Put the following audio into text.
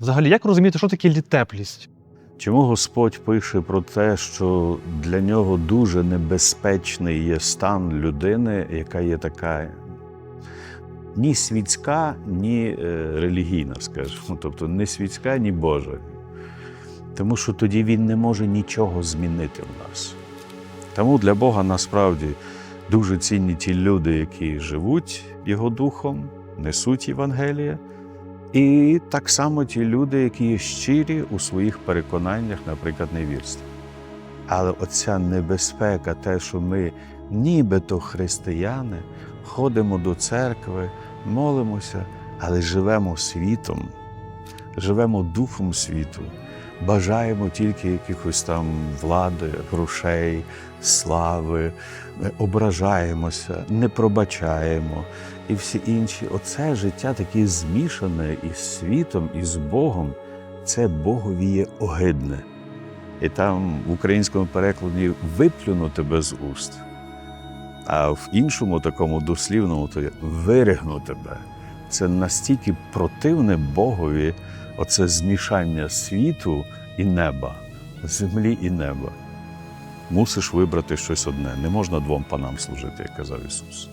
Взагалі, як розуміти, що таке літеплість? Чому Господь пише про те, що для нього дуже небезпечний є стан людини, яка є така ні світська, ні е, релігійна, скажімо, тобто не світська, ні Божа. Тому що тоді він не може нічого змінити в нас. Тому для Бога насправді дуже цінні ті люди, які живуть Його духом, несуть Євангеліє. І так само ті люди, які є щирі у своїх переконаннях, наприклад, невірства. Але оця небезпека, те, що ми нібито християни, ходимо до церкви, молимося, але живемо світом, живемо духом світу, бажаємо тільки якихось там влади, грошей, слави, ображаємося, не пробачаємо і всі інші. Оце життя таке змішане із світом, і з Богом, це Богові є огидне. І там в українському перекладі виплюну тебе з уст, а в іншому такому дослівному то виригну тебе. Це настільки противне Богові, оце змішання світу і неба, землі і неба. Мусиш вибрати щось одне. Не можна двом панам служити, як казав Ісус.